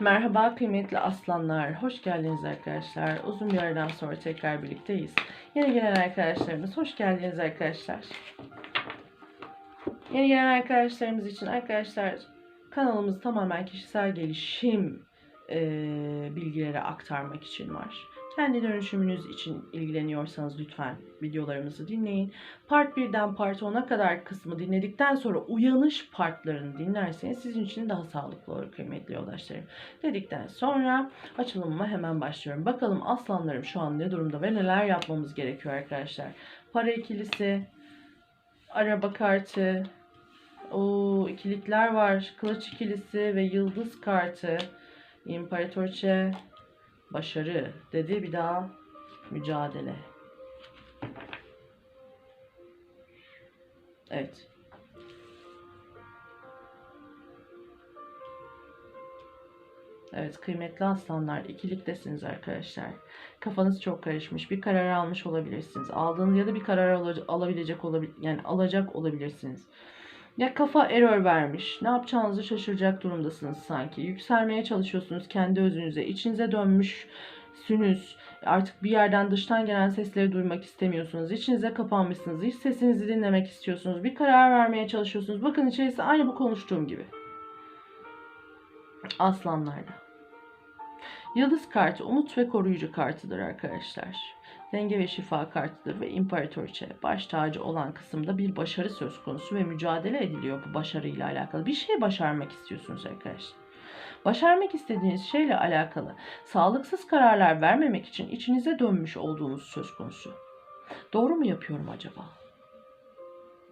Merhaba kıymetli aslanlar. Hoş geldiniz arkadaşlar. Uzun bir aradan sonra tekrar birlikteyiz. Yeni gelen arkadaşlarımız hoş geldiniz arkadaşlar. Yeni gelen arkadaşlarımız için arkadaşlar kanalımız tamamen kişisel gelişim eee, bilgileri aktarmak için var. Kendi dönüşümünüz için ilgileniyorsanız lütfen videolarımızı dinleyin. Part 1'den Part 10'a kadar kısmı dinledikten sonra uyanış partlarını dinlerseniz sizin için daha sağlıklı olur kıymetli yoldaşlarım. Dedikten sonra açılımıma hemen başlıyorum. Bakalım aslanlarım şu an ne durumda ve neler yapmamız gerekiyor arkadaşlar. Para ikilisi, araba kartı, o ikilikler var. Kılıç ikilisi ve yıldız kartı. İmparatorçe başarı dedi bir daha mücadele. Evet. Evet kıymetli aslanlar ikiliktesiniz arkadaşlar. Kafanız çok karışmış. Bir karar almış olabilirsiniz. Aldığınız ya da bir karar ala- alabilecek olabil yani alacak olabilirsiniz. Ya kafa error vermiş. Ne yapacağınızı şaşıracak durumdasınız sanki. Yükselmeye çalışıyorsunuz kendi özünüze. İçinize dönmüşsünüz. Artık bir yerden dıştan gelen sesleri duymak istemiyorsunuz. İçinize kapanmışsınız. İç sesinizi dinlemek istiyorsunuz. Bir karar vermeye çalışıyorsunuz. Bakın içerisi aynı bu konuştuğum gibi. Aslanlarda. Yıldız kartı umut ve koruyucu kartıdır arkadaşlar. Denge ve şifa kartıdır ve imparatorçe baş tacı olan kısımda bir başarı söz konusu ve mücadele ediliyor bu başarıyla alakalı. Bir şey başarmak istiyorsunuz arkadaşlar. Başarmak istediğiniz şeyle alakalı sağlıksız kararlar vermemek için içinize dönmüş olduğunuz söz konusu. Doğru mu yapıyorum acaba?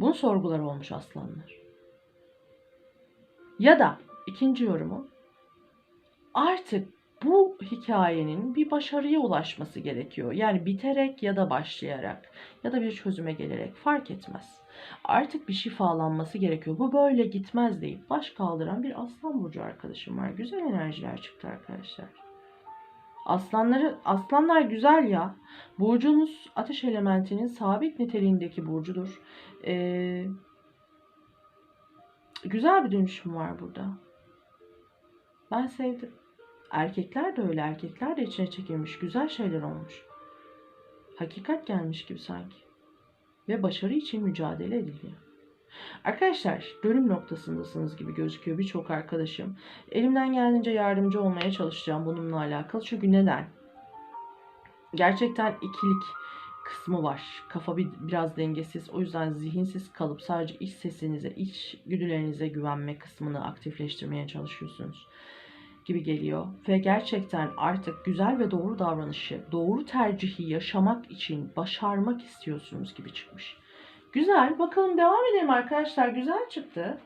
Bunun sorguları olmuş aslanlar. Ya da ikinci yorumu artık bu hikayenin bir başarıya ulaşması gerekiyor. Yani biterek ya da başlayarak ya da bir çözüme gelerek fark etmez. Artık bir şifalanması gerekiyor. Bu böyle gitmez deyip baş kaldıran bir aslan burcu arkadaşım var. Güzel enerjiler çıktı arkadaşlar. Aslanları aslanlar güzel ya. Burcunuz ateş elementinin sabit niteliğindeki burcudur. Ee, güzel bir dönüşüm var burada. Ben sevdim. Erkekler de öyle. Erkekler de içine çekilmiş. Güzel şeyler olmuş. Hakikat gelmiş gibi sanki. Ve başarı için mücadele ediliyor. Arkadaşlar dönüm noktasındasınız gibi gözüküyor birçok arkadaşım. Elimden geldiğince yardımcı olmaya çalışacağım bununla alakalı. Çünkü neden? Gerçekten ikilik kısmı var. Kafa bir, biraz dengesiz. O yüzden zihinsiz kalıp sadece iç sesinize, iç güdülerinize güvenme kısmını aktifleştirmeye çalışıyorsunuz gibi geliyor. Ve gerçekten artık güzel ve doğru davranışı, doğru tercihi yaşamak için başarmak istiyorsunuz gibi çıkmış. Güzel. Bakalım devam edelim arkadaşlar. Güzel çıktı.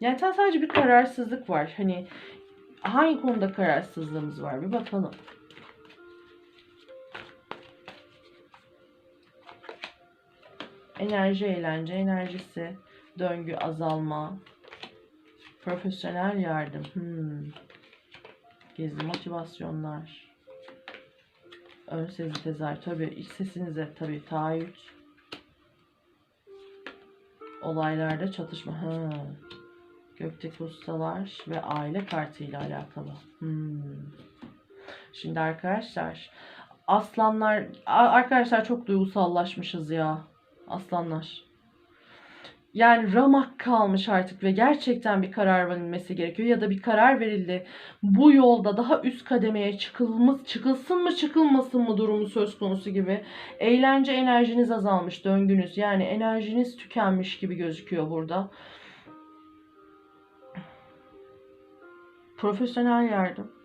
Yani sadece bir kararsızlık var. Hani hangi konuda kararsızlığımız var bir bakalım. Enerji, eğlence enerjisi, döngü, azalma, profesyonel yardım. Hmm. Gizli motivasyonlar. Ön sezi tezahür. Tabii iç sesinize tabii taahhüt. Olaylarda çatışma. Ha. Gökteki ustalar ve aile kartıyla alakalı. Hmm. Şimdi arkadaşlar aslanlar arkadaşlar çok duygusallaşmışız ya. Aslanlar. Yani ramak kalmış artık ve gerçekten bir karar verilmesi gerekiyor ya da bir karar verildi. Bu yolda daha üst kademeye çıkılmış, çıkılsın mı çıkılmasın mı durumu söz konusu gibi. Eğlence enerjiniz azalmış döngünüz. Yani enerjiniz tükenmiş gibi gözüküyor burada. Profesyonel yardım.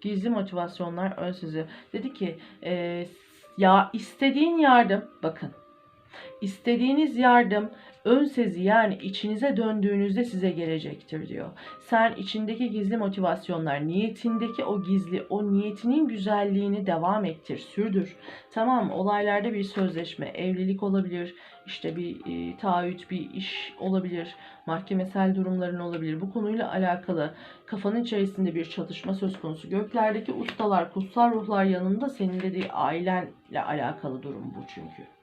Gizli motivasyonlar ön sizi. Dedi ki e, ya istediğin yardım bakın istediğiniz yardım ön sezi yani içinize döndüğünüzde size gelecektir diyor. Sen içindeki gizli motivasyonlar, niyetindeki o gizli, o niyetinin güzelliğini devam ettir, sürdür. Tamam olaylarda bir sözleşme, evlilik olabilir, işte bir e, taahhüt, bir iş olabilir, mahkemesel durumların olabilir. Bu konuyla alakalı kafanın içerisinde bir çatışma söz konusu. Göklerdeki ustalar, kutsal ruhlar yanında senin dediği ailenle alakalı durum bu çünkü.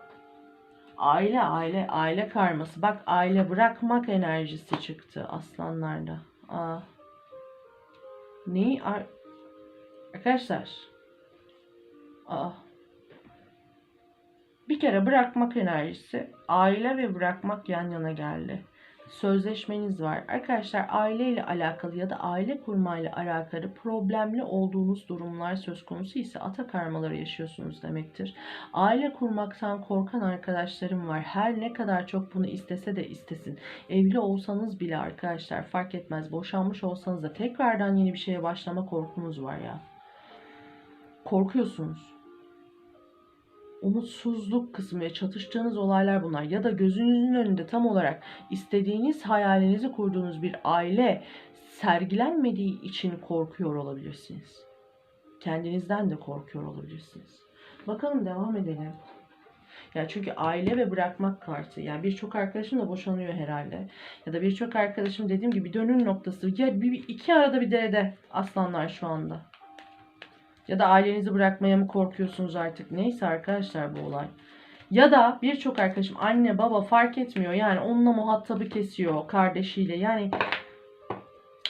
Aile, aile, aile karması. Bak aile bırakmak enerjisi çıktı aslanlarda. Aa. Neyi? Ar- Arkadaşlar. Aa. Bir kere bırakmak enerjisi, aile ve bırakmak yan yana geldi. Sözleşmeniz var. Arkadaşlar aileyle alakalı ya da aile kurmayla alakalı problemli olduğunuz durumlar söz konusu ise ata karmaları yaşıyorsunuz demektir. Aile kurmaktan korkan arkadaşlarım var. Her ne kadar çok bunu istese de istesin. Evli olsanız bile arkadaşlar fark etmez. Boşanmış olsanız da tekrardan yeni bir şeye başlama korkunuz var ya. Korkuyorsunuz umutsuzluk kısmı ve çatıştığınız olaylar bunlar. Ya da gözünüzün önünde tam olarak istediğiniz hayalinizi kurduğunuz bir aile sergilenmediği için korkuyor olabilirsiniz. Kendinizden de korkuyor olabilirsiniz. Bakalım devam edelim. Ya çünkü aile ve bırakmak kartı. Yani birçok arkadaşım da boşanıyor herhalde. Ya da birçok arkadaşım dediğim gibi dönüm noktası. Ya bir, iki arada bir derede aslanlar şu anda. Ya da ailenizi bırakmaya mı korkuyorsunuz artık? Neyse arkadaşlar bu olay. Ya da birçok arkadaşım anne baba fark etmiyor. Yani onunla muhatabı kesiyor kardeşiyle. Yani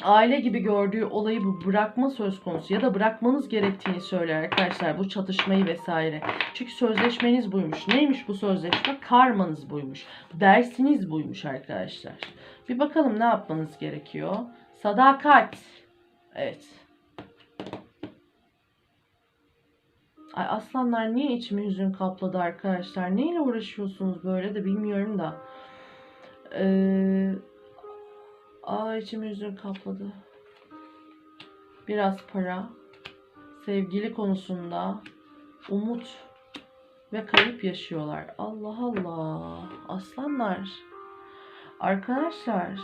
aile gibi gördüğü olayı bu bırakma söz konusu ya da bırakmanız gerektiğini söyler arkadaşlar bu çatışmayı vesaire. Çünkü sözleşmeniz buymuş. Neymiş bu sözleşme? Karmanız buymuş. Dersiniz buymuş arkadaşlar. Bir bakalım ne yapmanız gerekiyor. Sadakat. Evet. Ay aslanlar niye içimi hüzün kapladı arkadaşlar? Neyle uğraşıyorsunuz böyle de bilmiyorum da. Ee, aa içimi hüzün kapladı. Biraz para. Sevgili konusunda umut ve kayıp yaşıyorlar. Allah Allah. Aslanlar. Arkadaşlar.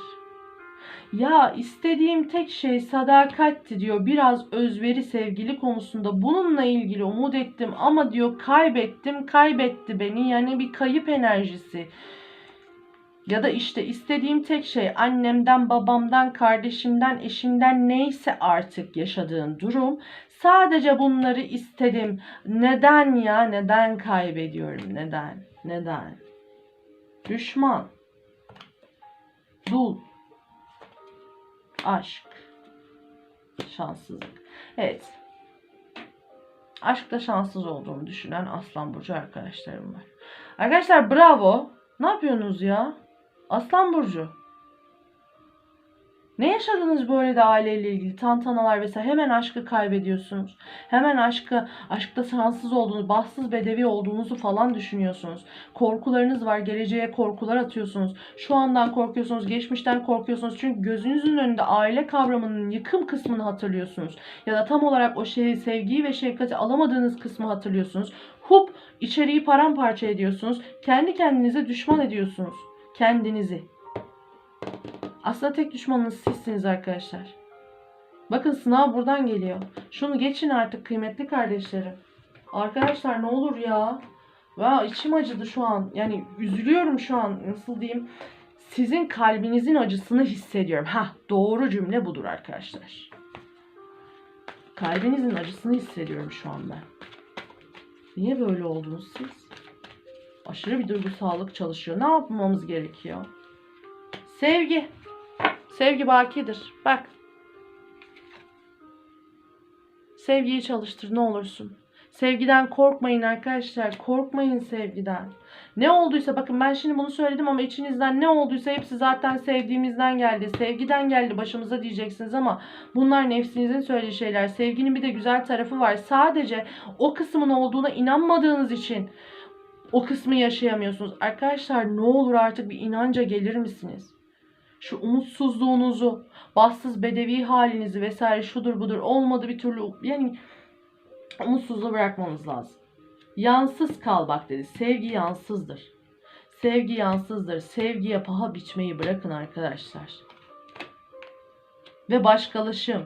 Ya istediğim tek şey sadakatti diyor. Biraz özveri sevgili konusunda bununla ilgili umut ettim ama diyor kaybettim, kaybetti beni. Yani bir kayıp enerjisi. Ya da işte istediğim tek şey annemden, babamdan, kardeşimden, eşimden neyse artık yaşadığın durum. Sadece bunları istedim. Neden ya? Neden kaybediyorum? Neden? Neden? Düşman. Dul aşk, şanssızlık. Evet. Aşkta şanssız olduğunu düşünen Aslan Burcu arkadaşlarım var. Arkadaşlar bravo. Ne yapıyorsunuz ya? Aslan Burcu. Ne yaşadınız böyle de aileyle ilgili tantanalar vesaire hemen aşkı kaybediyorsunuz. Hemen aşkı, aşkta şanssız olduğunu, bahtsız bedevi olduğunuzu falan düşünüyorsunuz. Korkularınız var, geleceğe korkular atıyorsunuz. Şu andan korkuyorsunuz, geçmişten korkuyorsunuz. Çünkü gözünüzün önünde aile kavramının yıkım kısmını hatırlıyorsunuz. Ya da tam olarak o şeyi, sevgiyi ve şefkati alamadığınız kısmı hatırlıyorsunuz. Hup içeriği paramparça ediyorsunuz. Kendi kendinize düşman ediyorsunuz. Kendinizi. Aslında tek düşmanınız sizsiniz arkadaşlar. Bakın sınav buradan geliyor. Şunu geçin artık kıymetli kardeşlerim. Arkadaşlar ne olur ya. Ya içim acıdı şu an. Yani üzülüyorum şu an. Nasıl diyeyim? Sizin kalbinizin acısını hissediyorum. Ha, doğru cümle budur arkadaşlar. Kalbinizin acısını hissediyorum şu an ben. Niye böyle oldunuz siz? Aşırı bir duygusallık çalışıyor. Ne yapmamız gerekiyor? Sevgi. Sevgi bakidir. Bak. Sevgiyi çalıştır ne olursun. Sevgiden korkmayın arkadaşlar. Korkmayın sevgiden. Ne olduysa bakın ben şimdi bunu söyledim ama içinizden ne olduysa hepsi zaten sevdiğimizden geldi. Sevgiden geldi başımıza diyeceksiniz ama bunlar nefsinizin söylediği şeyler. Sevginin bir de güzel tarafı var. Sadece o kısmın olduğuna inanmadığınız için o kısmı yaşayamıyorsunuz. Arkadaşlar ne olur artık bir inanca gelir misiniz? Şu umutsuzluğunuzu, bahtsız bedevi halinizi vesaire şudur budur olmadı bir türlü yani umutsuzluğu bırakmamız lazım. Yansız kal bak dedi. Sevgi yansızdır. Sevgi yansızdır. Sevgiye paha biçmeyi bırakın arkadaşlar. Ve başkalaşım.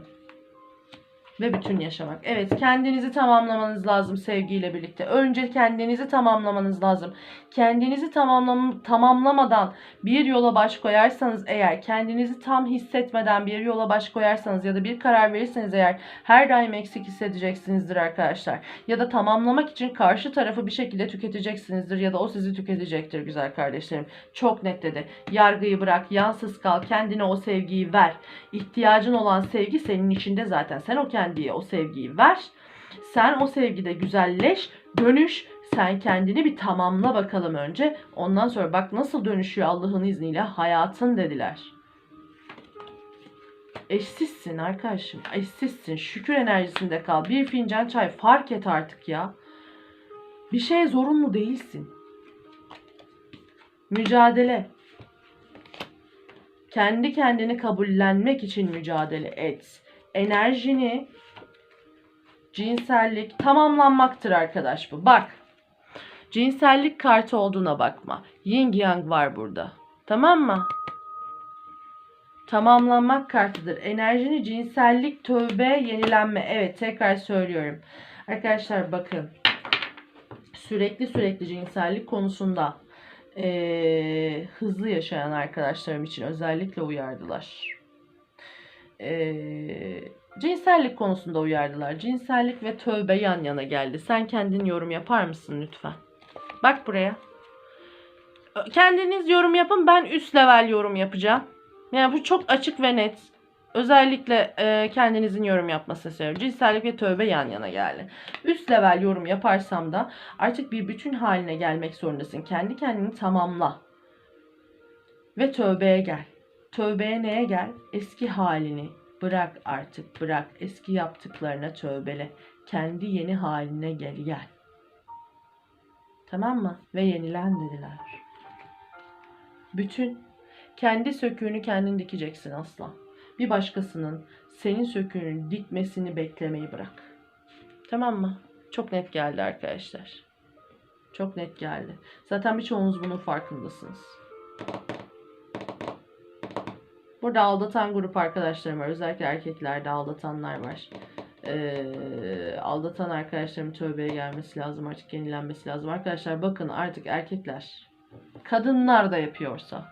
Ve bütün yaşamak. Evet, kendinizi tamamlamanız lazım sevgiyle birlikte. Önce kendinizi tamamlamanız lazım. Kendinizi tamamlam tamamlamadan bir yola baş koyarsanız eğer, kendinizi tam hissetmeden bir yola baş koyarsanız ya da bir karar verirseniz eğer her daim eksik hissedeceksinizdir arkadaşlar. Ya da tamamlamak için karşı tarafı bir şekilde tüketeceksinizdir ya da o sizi tüketecektir güzel kardeşlerim. Çok net dedi. Yargıyı bırak, yansız kal, kendine o sevgiyi ver. İhtiyacın olan sevgi senin içinde zaten. Sen o kendiye o sevgiyi ver. Sen o sevgide güzelleş, dönüş. Sen kendini bir tamamla bakalım önce. Ondan sonra bak nasıl dönüşüyor Allah'ın izniyle hayatın dediler. Eşsizsin arkadaşım. Eşsizsin. Şükür enerjisinde kal. Bir fincan çay fark et artık ya. Bir şeye zorunlu değilsin. Mücadele. Kendi kendini kabullenmek için mücadele et. Enerjini cinsellik tamamlanmaktır arkadaş bu. Bak. Cinsellik kartı olduğuna bakma. Yin yang var burada. Tamam mı? Tamamlanmak kartıdır. Enerjini cinsellik, tövbe, yenilenme. Evet tekrar söylüyorum. Arkadaşlar bakın. Sürekli sürekli cinsellik konusunda eee, hızlı yaşayan arkadaşlarım için özellikle uyardılar. Eee, cinsellik konusunda uyardılar. Cinsellik ve tövbe yan yana geldi. Sen kendin yorum yapar mısın lütfen? Bak buraya. Kendiniz yorum yapın. Ben üst level yorum yapacağım. Yani bu çok açık ve net. Özellikle e, kendinizin yorum yapmasını istiyorum. Cinsellik ve tövbe yan yana geldi. Üst level yorum yaparsam da artık bir bütün haline gelmek zorundasın. Kendi kendini tamamla. Ve tövbeye gel. Tövbeye neye gel? Eski halini bırak artık bırak. Eski yaptıklarına tövbele. Kendi yeni haline gel gel. Tamam mı? Ve yenilen dediler. Bütün kendi söküğünü kendin dikeceksin asla. Bir başkasının senin söküğünü dikmesini beklemeyi bırak. Tamam mı? Çok net geldi arkadaşlar. Çok net geldi. Zaten birçoğunuz bunun farkındasınız. Burada aldatan grup arkadaşlarım var. Özellikle erkeklerde aldatanlar var. Ee, aldatan arkadaşlarım tövbeye gelmesi lazım. Artık yenilenmesi lazım. Arkadaşlar bakın artık erkekler kadınlar da yapıyorsa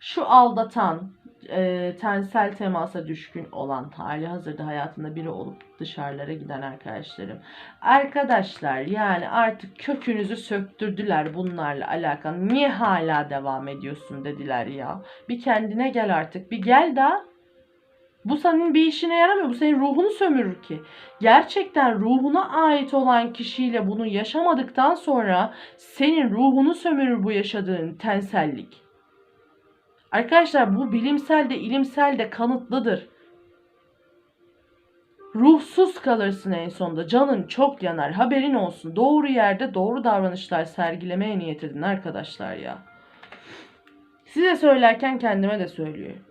şu aldatan e, tensel temasa düşkün olan hali hazırda hayatında biri olup dışarılara giden arkadaşlarım. Arkadaşlar yani artık kökünüzü söktürdüler bunlarla alakalı. Niye hala devam ediyorsun dediler ya. Bir kendine gel artık. Bir gel daha. Bu senin bir işine yaramıyor. Bu senin ruhunu sömürür ki. Gerçekten ruhuna ait olan kişiyle bunu yaşamadıktan sonra senin ruhunu sömürür bu yaşadığın tensellik. Arkadaşlar bu bilimsel de ilimsel de kanıtlıdır. Ruhsuz kalırsın en sonunda. Canın çok yanar. Haberin olsun. Doğru yerde doğru davranışlar sergilemeye niyet edin arkadaşlar ya. Size söylerken kendime de söylüyorum.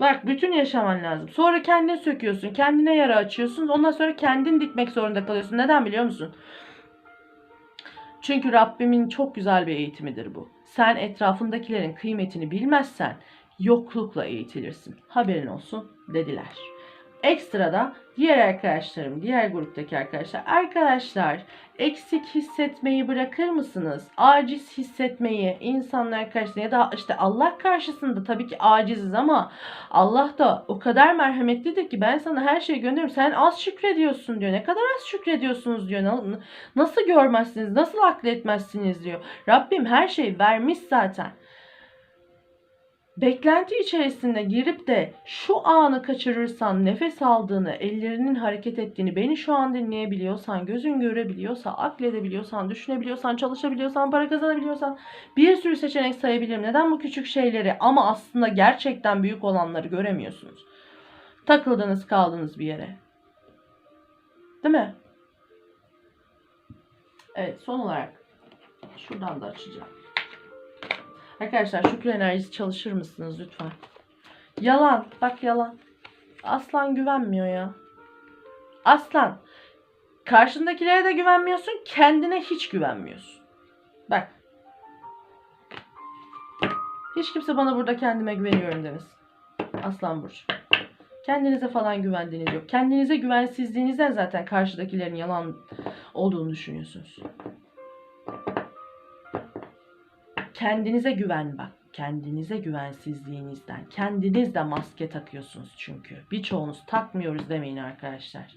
Bak bütün yaşaman lazım. Sonra kendini söküyorsun. Kendine yara açıyorsun. Ondan sonra kendin dikmek zorunda kalıyorsun. Neden biliyor musun? Çünkü Rabbimin çok güzel bir eğitimidir bu. Sen etrafındakilerin kıymetini bilmezsen yoklukla eğitilirsin. Haberin olsun dediler. Ekstrada diğer arkadaşlarım, diğer gruptaki arkadaşlar. Arkadaşlar eksik hissetmeyi bırakır mısınız? Aciz hissetmeyi insanlar karşısında ya da işte Allah karşısında tabii ki aciziz ama Allah da o kadar merhametlidir ki ben sana her şeyi gönderiyorum. Sen az şükrediyorsun diyor. Ne kadar az şükrediyorsunuz diyor. Na- Nasıl görmezsiniz? Nasıl akletmezsiniz diyor. Rabbim her şeyi vermiş zaten. Beklenti içerisinde girip de şu anı kaçırırsan nefes aldığını, ellerinin hareket ettiğini, beni şu an dinleyebiliyorsan, gözün görebiliyorsa, akledebiliyorsan, düşünebiliyorsan, çalışabiliyorsan, para kazanabiliyorsan bir sürü seçenek sayabilirim. Neden bu küçük şeyleri ama aslında gerçekten büyük olanları göremiyorsunuz? Takıldınız kaldınız bir yere. Değil mi? Evet son olarak şuradan da açacağım. Arkadaşlar şükür enerjisi çalışır mısınız lütfen? Yalan. Bak yalan. Aslan güvenmiyor ya. Aslan. Karşındakilere de güvenmiyorsun. Kendine hiç güvenmiyorsun. Bak. Hiç kimse bana burada kendime güveniyorum demesin. Aslan Burcu. Kendinize falan güvendiğiniz yok. Kendinize güvensizliğinizden zaten karşıdakilerin yalan olduğunu düşünüyorsunuz. Kendinize güven bak. Kendinize güvensizliğinizden. Kendiniz de maske takıyorsunuz çünkü. Birçoğunuz takmıyoruz demeyin arkadaşlar.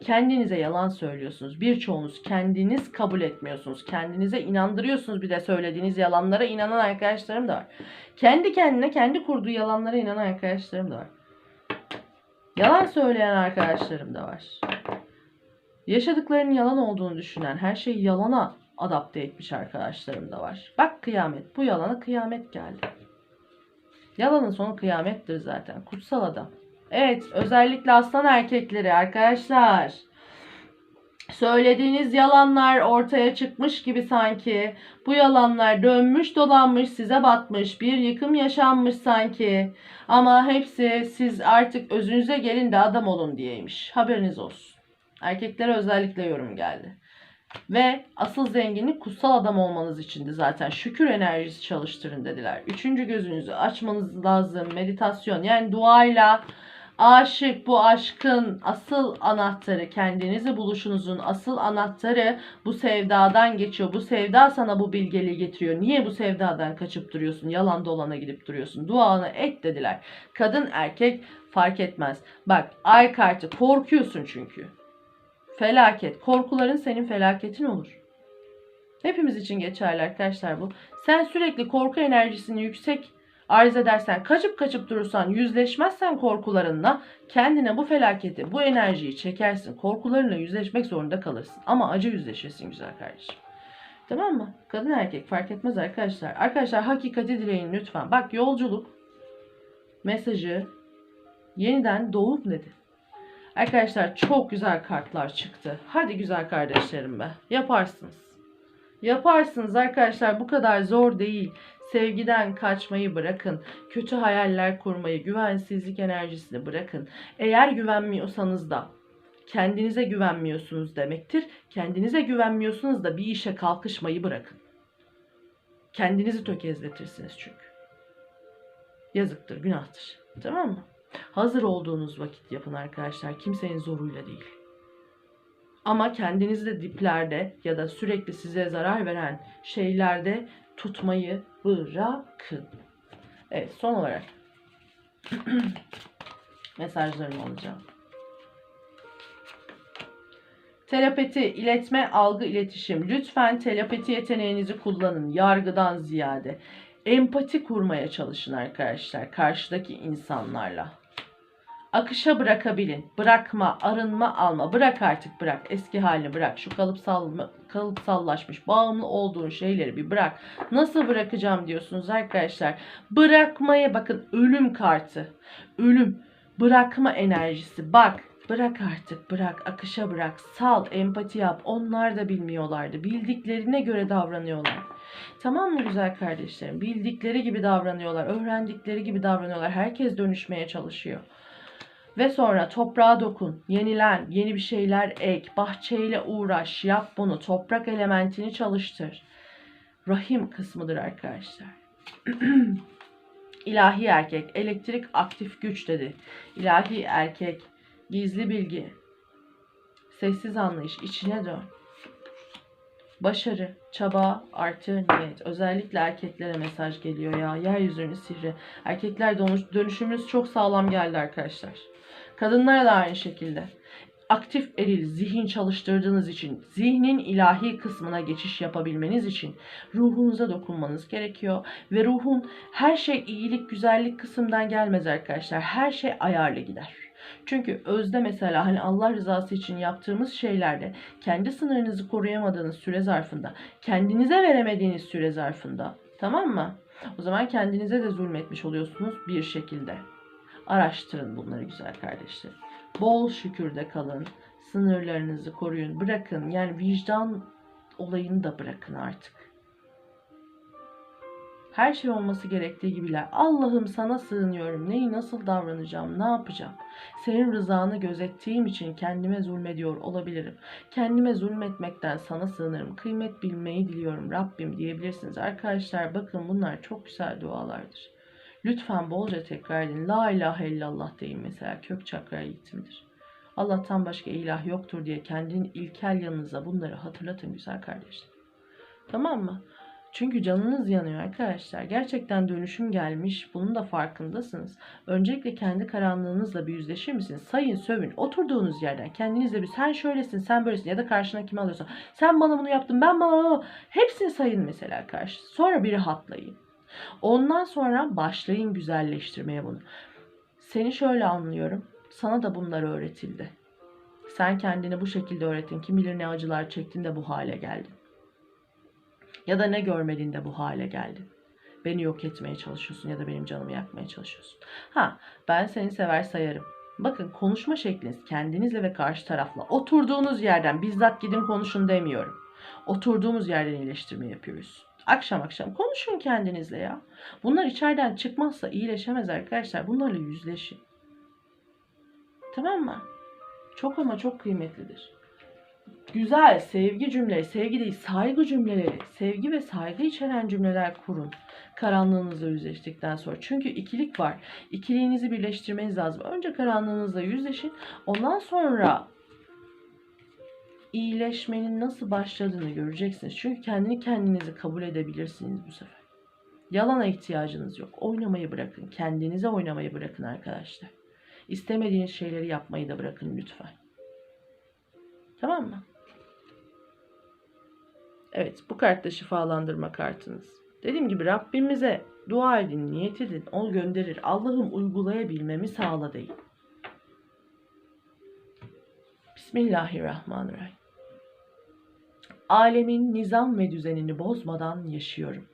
Kendinize yalan söylüyorsunuz. Birçoğunuz kendiniz kabul etmiyorsunuz. Kendinize inandırıyorsunuz bir de söylediğiniz yalanlara inanan arkadaşlarım da var. Kendi kendine kendi kurduğu yalanlara inanan arkadaşlarım da var. Yalan söyleyen arkadaşlarım da var. Yaşadıklarının yalan olduğunu düşünen, her şeyi yalana adapte etmiş arkadaşlarım da var. Bak kıyamet. Bu yalana kıyamet geldi. Yalanın sonu kıyamettir zaten. Kutsal adam. Evet, özellikle aslan erkekleri arkadaşlar. Söylediğiniz yalanlar ortaya çıkmış gibi sanki. Bu yalanlar dönmüş dolanmış size batmış. Bir yıkım yaşanmış sanki. Ama hepsi siz artık özünüze gelin de adam olun diyeymiş. Haberiniz olsun. Erkeklere özellikle yorum geldi. Ve asıl zenginlik kutsal adam olmanız içindi zaten. Şükür enerjisi çalıştırın dediler. Üçüncü gözünüzü açmanız lazım. Meditasyon yani duayla aşık bu aşkın asıl anahtarı kendinizi buluşunuzun asıl anahtarı bu sevdadan geçiyor. Bu sevda sana bu bilgeliği getiriyor. Niye bu sevdadan kaçıp duruyorsun? Yalan dolana gidip duruyorsun. Duanı et dediler. Kadın erkek fark etmez. Bak ay kartı korkuyorsun çünkü. Felaket. Korkuların senin felaketin olur. Hepimiz için geçerli arkadaşlar bu. Sen sürekli korku enerjisini yüksek arz edersen, kaçıp kaçıp durursan, yüzleşmezsen korkularınla kendine bu felaketi, bu enerjiyi çekersin. Korkularınla yüzleşmek zorunda kalırsın. Ama acı yüzleşirsin güzel kardeşim. Tamam mı? Kadın erkek fark etmez arkadaşlar. Arkadaşlar hakikati dileyin lütfen. Bak yolculuk mesajı yeniden doğum dedi. Arkadaşlar çok güzel kartlar çıktı. Hadi güzel kardeşlerim be. Yaparsınız. Yaparsınız arkadaşlar. Bu kadar zor değil. Sevgiden kaçmayı bırakın. Kötü hayaller kurmayı, güvensizlik enerjisini bırakın. Eğer güvenmiyorsanız da kendinize güvenmiyorsunuz demektir. Kendinize güvenmiyorsunuz da bir işe kalkışmayı bırakın. Kendinizi tökezletirsiniz çünkü. Yazıktır, günahtır. Tamam mı? Hazır olduğunuz vakit yapın arkadaşlar. Kimsenin zoruyla değil. Ama kendinizi de diplerde ya da sürekli size zarar veren şeylerde tutmayı bırakın. Evet son olarak mesajlarımı alacağım. Telepati, iletme, algı, iletişim. Lütfen telepati yeteneğinizi kullanın yargıdan ziyade. Empati kurmaya çalışın arkadaşlar karşıdaki insanlarla. Akışa bırakabilin. Bırakma, arınma, alma. Bırak artık bırak. Eski halini bırak. Şu kalıpsal, kalıpsallaşmış, bağımlı olduğun şeyleri bir bırak. Nasıl bırakacağım diyorsunuz arkadaşlar. Bırakmaya bakın ölüm kartı. Ölüm. Bırakma enerjisi. Bak Bırak artık bırak akışa bırak sal empati yap onlar da bilmiyorlardı bildiklerine göre davranıyorlar tamam mı güzel kardeşlerim bildikleri gibi davranıyorlar öğrendikleri gibi davranıyorlar herkes dönüşmeye çalışıyor ve sonra toprağa dokun, yenilen, yeni bir şeyler ek, bahçeyle uğraş, yap bunu, toprak elementini çalıştır. Rahim kısmıdır arkadaşlar. İlahi erkek, elektrik aktif güç dedi. İlahi erkek, gizli bilgi, sessiz anlayış, içine dön. Başarı, çaba, artı niyet. Özellikle erkeklere mesaj geliyor ya. Yeryüzünün sihri. Erkekler dönüşümünüz çok sağlam geldi arkadaşlar. Kadınlara da aynı şekilde. Aktif eril zihin çalıştırdığınız için, zihnin ilahi kısmına geçiş yapabilmeniz için ruhunuza dokunmanız gerekiyor. Ve ruhun her şey iyilik, güzellik kısımdan gelmez arkadaşlar. Her şey ayarlı gider. Çünkü özde mesela hani Allah rızası için yaptığımız şeylerde kendi sınırınızı koruyamadığınız süre zarfında, kendinize veremediğiniz süre zarfında tamam mı? O zaman kendinize de zulmetmiş oluyorsunuz bir şekilde. Araştırın bunları güzel kardeşlerim. Bol şükürde kalın. Sınırlarınızı koruyun. Bırakın. Yani vicdan olayını da bırakın artık. Her şey olması gerektiği gibiler. Allah'ım sana sığınıyorum. Neyi nasıl davranacağım? Ne yapacağım? Senin rızanı gözettiğim için kendime zulmediyor olabilirim. Kendime zulmetmekten sana sığınırım. Kıymet bilmeyi diliyorum Rabbim diyebilirsiniz. Arkadaşlar bakın bunlar çok güzel dualardır. Lütfen bolca tekrar edin. La ilahe illallah deyin mesela. Kök çakra eğitimidir. Allah'tan başka ilah yoktur diye kendinin ilkel yanınıza bunları hatırlatın güzel kardeşler. Tamam mı? Çünkü canınız yanıyor arkadaşlar. Gerçekten dönüşüm gelmiş. Bunun da farkındasınız. Öncelikle kendi karanlığınızla bir yüzleşir misiniz? Sayın, sövün. Oturduğunuz yerden kendinizle bir sen şöylesin, sen böylesin ya da karşına kim alıyorsa sen bana bunu yaptın, ben bana bunu hepsini sayın mesela karşı. Sonra bir rahatlayın. Ondan sonra başlayın güzelleştirmeye bunu. Seni şöyle anlıyorum. Sana da bunlar öğretildi. Sen kendini bu şekilde öğretin. Kim bilir ne acılar çektin de bu hale geldin. Ya da ne görmedin de bu hale geldin. Beni yok etmeye çalışıyorsun ya da benim canımı yakmaya çalışıyorsun. Ha ben seni sever sayarım. Bakın konuşma şekliniz kendinizle ve karşı tarafla oturduğunuz yerden bizzat gidin konuşun demiyorum. Oturduğumuz yerden iyileştirme yapıyoruz. Akşam akşam konuşun kendinizle ya. Bunlar içeriden çıkmazsa iyileşemez arkadaşlar. Bunlarla yüzleşin. Tamam mı? Çok ama çok kıymetlidir. Güzel sevgi cümleleri, sevgi değil saygı cümleleri, sevgi ve saygı içeren cümleler kurun. Karanlığınızla yüzleştikten sonra. Çünkü ikilik var. İkiliğinizi birleştirmeniz lazım. Önce karanlığınızla yüzleşin. Ondan sonra iyileşmenin nasıl başladığını göreceksiniz. Çünkü kendini kendinizi kabul edebilirsiniz bu sefer. Yalana ihtiyacınız yok. Oynamayı bırakın. Kendinize oynamayı bırakın arkadaşlar. İstemediğiniz şeyleri yapmayı da bırakın lütfen. Tamam mı? Evet bu kart da şifalandırma kartınız. Dediğim gibi Rabbimize dua edin, niyet edin. O gönderir. Allah'ım uygulayabilmemi sağla deyin. Bismillahirrahmanirrahim. Alemin nizam ve düzenini bozmadan yaşıyorum.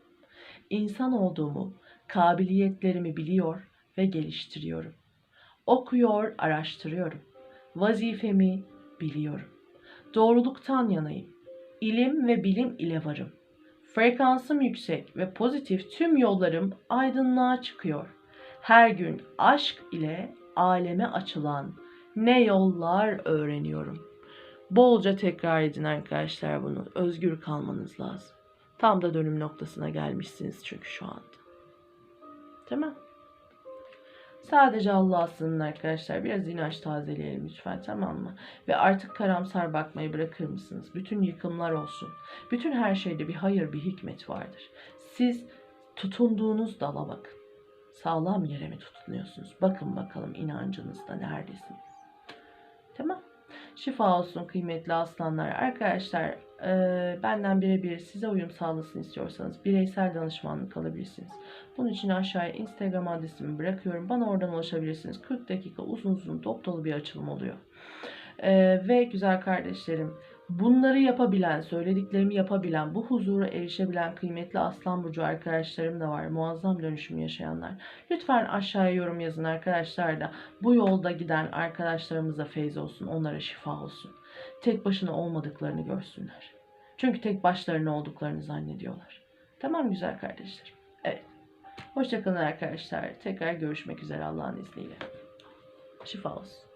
İnsan olduğumu, kabiliyetlerimi biliyor ve geliştiriyorum. Okuyor, araştırıyorum. Vazifemi biliyorum. Doğruluktan yanayım. İlim ve bilim ile varım. Frekansım yüksek ve pozitif tüm yollarım aydınlığa çıkıyor. Her gün aşk ile aleme açılan ne yollar öğreniyorum. Bolca tekrar edin arkadaşlar bunu. Özgür kalmanız lazım. Tam da dönüm noktasına gelmişsiniz çünkü şu anda. Tamam. Sadece Allah'a sığının arkadaşlar. Biraz inanç tazeleyelim lütfen tamam mı? Ve artık karamsar bakmayı bırakır mısınız? Bütün yıkımlar olsun. Bütün her şeyde bir hayır, bir hikmet vardır. Siz tutunduğunuz dala bakın. Sağlam yere mi tutunuyorsunuz? Bakın bakalım inancınızda neredesiniz? Tamam. Şifa olsun kıymetli aslanlar. Arkadaşlar e, benden birebir size uyum sağlasın istiyorsanız bireysel danışmanlık alabilirsiniz. Bunun için aşağıya Instagram adresimi bırakıyorum. Bana oradan ulaşabilirsiniz. 40 dakika uzun uzun dop dolu bir açılım oluyor. E, ve güzel kardeşlerim bunları yapabilen, söylediklerimi yapabilen, bu huzura erişebilen kıymetli Aslan Burcu arkadaşlarım da var. Muazzam dönüşüm yaşayanlar. Lütfen aşağıya yorum yazın arkadaşlar da bu yolda giden arkadaşlarımıza feyz olsun, onlara şifa olsun. Tek başına olmadıklarını görsünler. Çünkü tek başlarına olduklarını zannediyorlar. Tamam güzel kardeşlerim. Evet. Hoşçakalın arkadaşlar. Tekrar görüşmek üzere Allah'ın izniyle. Şifa olsun.